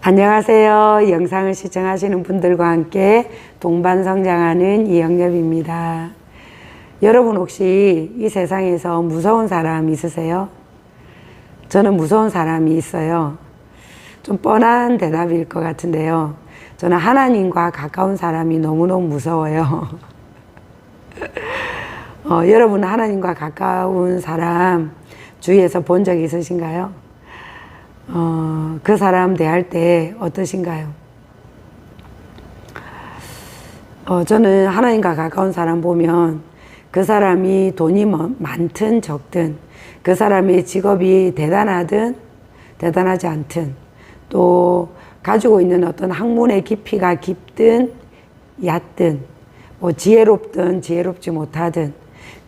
안녕하세요. 영상을 시청하시는 분들과 함께 동반 성장하는 이영엽입니다. 여러분 혹시 이 세상에서 무서운 사람 있으세요? 저는 무서운 사람이 있어요. 좀 뻔한 대답일 것 같은데요. 저는 하나님과 가까운 사람이 너무너무 무서워요. 어, 여러분은 하나님과 가까운 사람 주위에서 본 적 있으신가요? 어, 그 사람 대할 때 어떠신가요? 어, 저는 하나님과 가까운 사람 보면 그 사람이 돈이 뭐 많든 적든 그 사람의 직업이 대단하든 대단하지 않든 또 가지고 있는 어떤 학문의 깊이가 깊든 얕든 뭐 지혜롭든 지혜롭지 못하든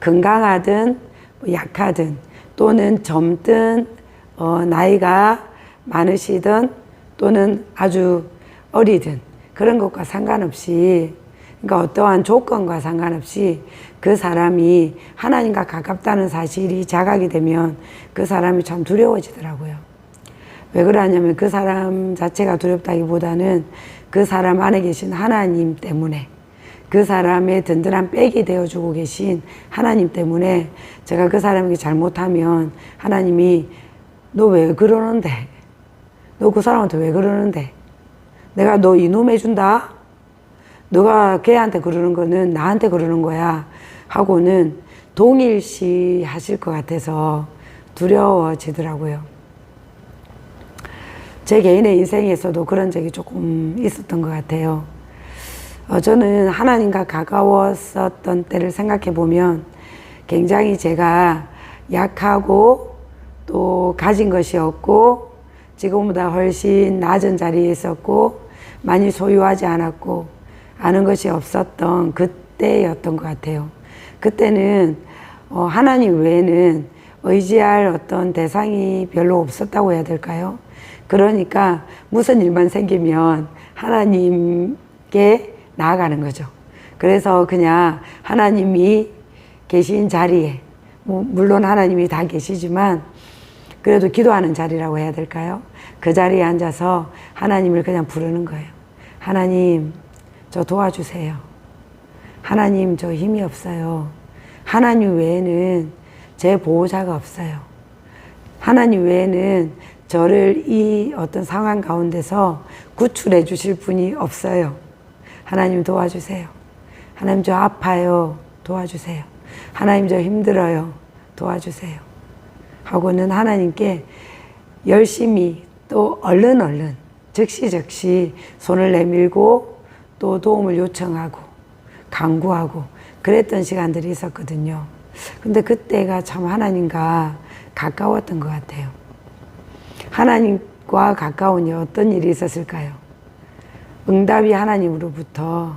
건강하든 뭐 약하든 또는 젊든 어, 나이가 많으시든 또는 아주 어리든 그런 것과 상관없이 그러니까 어떠한 조건과 상관없이 그 사람이 하나님과 가깝다는 사실이 자각이 되면 그 사람이 참 두려워지더라고요. 왜 그러냐면 그 사람 자체가 두렵다기보다는 그 사람 안에 계신 하나님 때문에 그 사람의 든든한 백이 되어주고 계신 하나님 때문에 제가 그 사람에게 잘못하면 하나님이 너 왜 그러는데? 너 그 사람한테 왜 그러는데? 내가 너 이놈 해준다? 너가 걔한테 그러는 거는 나한테 그러는 거야. 하고는 동일시 하실 것 같아서 두려워지더라고요. 제 개인의 인생에서도 그런 적이 조금 있었던 것 같아요. 어, 저는 하나님과 가까웠었던 때를 생각해 보면 굉장히 제가 약하고 또 가진 것이 없고 지금보다 훨씬 낮은 자리에 있었고 많이 소유하지 않았고 아는 것이 없었던 그때였던 것 같아요. 그때는 어, 하나님 외에는 의지할 어떤 대상이 별로 없었다고 해야 될까요? 그러니까 무슨 일만 생기면 하나님께 나아가는 거죠. 그래서 그냥 하나님이 계신 자리에, 뭐 물론 하나님이 다 계시지만 그래도 기도하는 자리라고 해야 될까요? 그 자리에 앉아서 하나님을 그냥 부르는 거예요. 하나님, 저 도와주세요. 하나님, 저 힘이 없어요. 하나님 외에는 제 보호자가 없어요. 하나님 외에는 저를 이 어떤 상황 가운데서 구출해 주실 분이 없어요. 하나님 도와주세요. 하나님 저 아파요. 도와주세요. 하나님 저 힘들어요. 도와주세요. 하고는 하나님께 열심히 또 얼른 얼른 즉시 즉시 손을 내밀고 또 도움을 요청하고 강구하고 그랬던 시간들이 있었거든요. 근데 그때가 참 하나님과 가까웠던 것 같아요. 하나님과 가까우니 어떤 일이 있었을까요? 응답이 하나님으로부터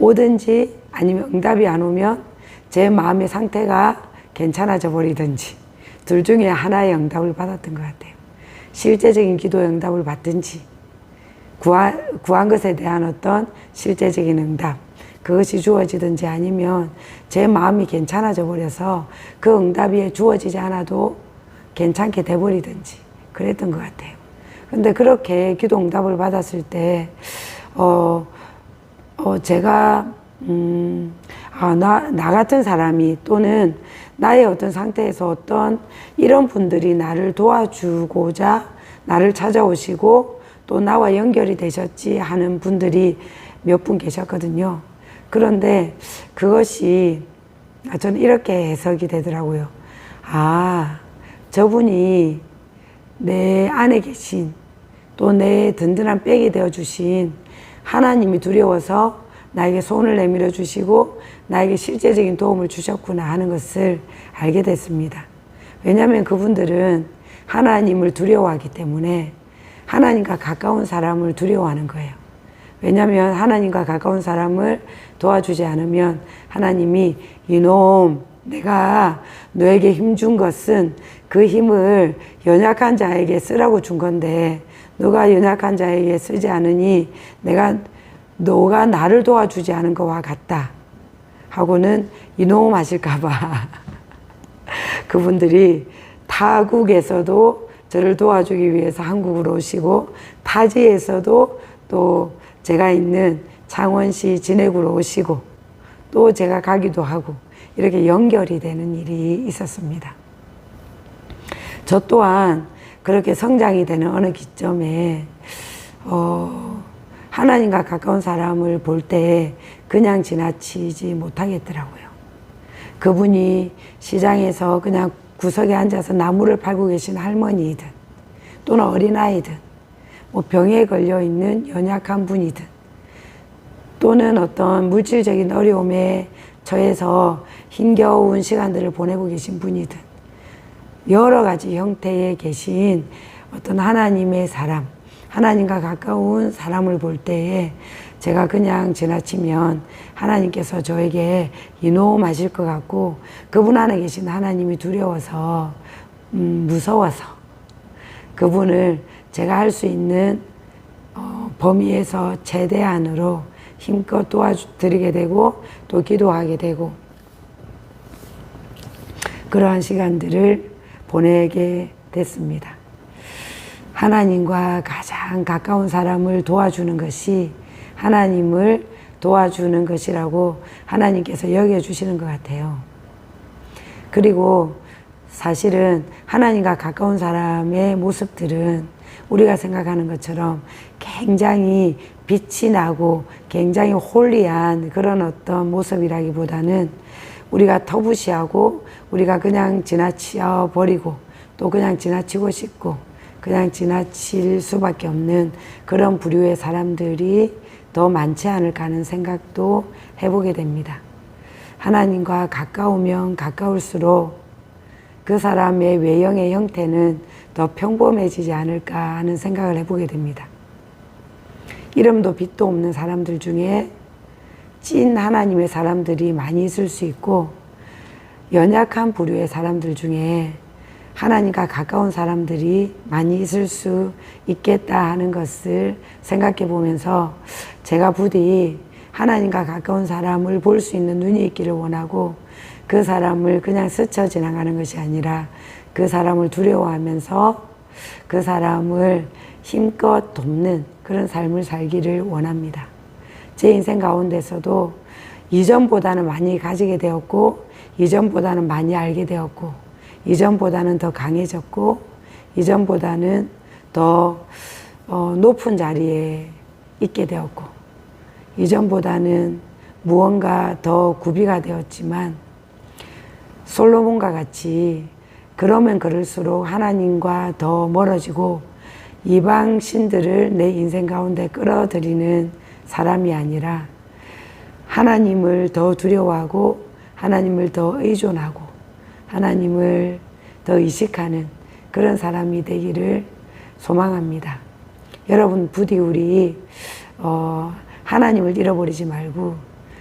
오든지 아니면 응답이 안 오면 제 마음의 상태가 괜찮아져 버리든지 둘 중에 하나의 응답을 받았던 것 같아요. 실제적인 기도의 응답을 받든지 구한, 구한 것에 대한 어떤 실제적인 응답 그것이 주어지든지 아니면 제 마음이 괜찮아져 버려서 그 응답이 주어지지 않아도 괜찮게 돼버리든지 그랬던 것 같아요. 근데 그렇게 기도 응답을 받았을 때, 어, 어, 제가, 음, 아, 나, 나 같은 사람이 또는 나의 어떤 상태에서 어떤 이런 분들이 나를 도와주고자 나를 찾아오시고 또 나와 연결이 되셨지 하는 분들이 몇 분 계셨거든요. 그런데 그것이 아, 저는 이렇게 해석이 되더라고요. 아, 저분이 내 안에 계신 또 내 든든한 백이 되어 주신 하나님이 두려워서 나에게 손을 내밀어 주시고 나에게 실제적인 도움을 주셨구나 하는 것을 알게 됐습니다. 왜냐하면 그분들은 하나님을 두려워하기 때문에 하나님과 가까운 사람을 두려워하는 거예요. 왜냐하면 하나님과 가까운 사람을 도와주지 않으면 하나님이 이놈 내가 너에게 힘 준 것은 그 힘을 연약한 자에게 쓰라고 준 건데 너가 연약한 자에게 쓰지 않으니 내가 너가 나를 도와주지 않은 것과 같다 하고는 이놈 하실까봐 그분들이 타국에서도 저를 도와주기 위해서 한국으로 오시고 타지에서도 또 제가 있는 창원시 진해구로 오시고 또 제가 가기도 하고 이렇게 연결이 되는 일이 있었습니다. 저 또한 그렇게 성장이 되는 어느 기점에 어, 하나님과 가까운 사람을 볼 때 그냥 지나치지 못하겠더라고요. 그분이 시장에서 그냥 구석에 앉아서 나무를 팔고 계신 할머니이든 또는 어린아이든 뭐 병에 걸려 있는 연약한 분이든 또는 어떤 물질적인 어려움에 처해서 힘겨운 시간들을 보내고 계신 분이든 여러 가지 형태의 계신 어떤 하나님의 사람, 하나님과 가까운 사람을 볼 때에 제가 그냥 지나치면 하나님께서 저에게 이놈하실 것 같고 그분 안에 계신 하나님이 두려워서 음, 무서워서 그분을 제가 할 수 있는 어, 범위에서 최대한으로 힘껏 도와드리게 되고 또 기도하게 되고 그러한 시간들을 보내게 됐습니다. 하나님과 가장 가까운 사람을 도와주는 것이 하나님을 도와주는 것이라고 하나님께서 여겨주시는 것 같아요. 그리고 사실은 하나님과 가까운 사람의 모습들은 우리가 생각하는 것처럼 굉장히 빛이 나고 굉장히 홀리한 그런 어떤 모습이라기보다는 우리가 터부시하고 우리가 그냥 지나치어 버리고 또 그냥 지나치고 싶고 그냥 지나칠 수밖에 없는 그런 부류의 사람들이 더 많지 않을까 하는 생각도 해보게 됩니다. 하나님과 가까우면 가까울수록 그 사람의 외형의 형태는 더 평범해지지 않을까 하는 생각을 해보게 됩니다. 이름도 빛도 없는 사람들 중에 찐 하나님의 사람들이 많이 있을 수 있고 연약한 부류의 사람들 중에 하나님과 가까운 사람들이 많이 있을 수 있겠다 하는 것을 생각해 보면서 제가 부디 하나님과 가까운 사람을 볼 수 있는 눈이 있기를 원하고 그 사람을 그냥 스쳐 지나가는 것이 아니라 그 사람을 두려워하면서 그 사람을 힘껏 돕는 그런 삶을 살기를 원합니다. 제 인생 가운데서도 이전보다는 많이 가지게 되었고, 이전보다는 많이 알게 되었고, 이전보다는 더 강해졌고, 이전보다는 더 어, 높은 자리에 있게 되었고, 이전보다는 무언가 더 구비가 되었지만, 솔로몬과 같이 그러면 그럴수록 하나님과 더 멀어지고 이방 신들을 내 인생 가운데 끌어들이는 사람이 아니라 하나님을 더 두려워하고 하나님을 더 의존하고 하나님을 더 의식하는 그런 사람이 되기를 소망합니다. 여러분 부디 우리 어, 하나님을 잃어버리지 말고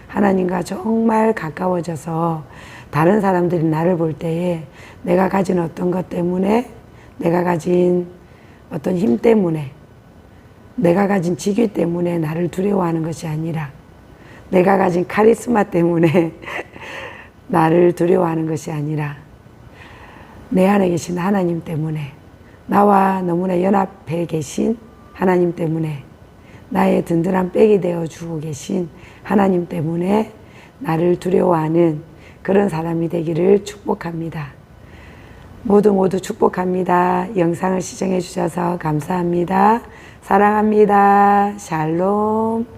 하나님과 정말 가까워져서 다른 사람들이 나를 볼 때에 내가 가진 어떤 것 때문에 내가 가진 어떤 힘 때문에 내가 가진 직위 때문에 나를 두려워하는 것이 아니라 내가 가진 카리스마 때문에 나를 두려워하는 것이 아니라 내 안에 계신 하나님 때문에 나와 너무나 연합해 계신 하나님 때문에 나의 든든한 백이 되어 주고 계신 하나님 때문에 나를 두려워하는 그런 사람이 되기를 축복합니다. 모두 모두 축복합니다. 영상을 시청해 주셔서 감사합니다. 사랑합니다. 샬롬.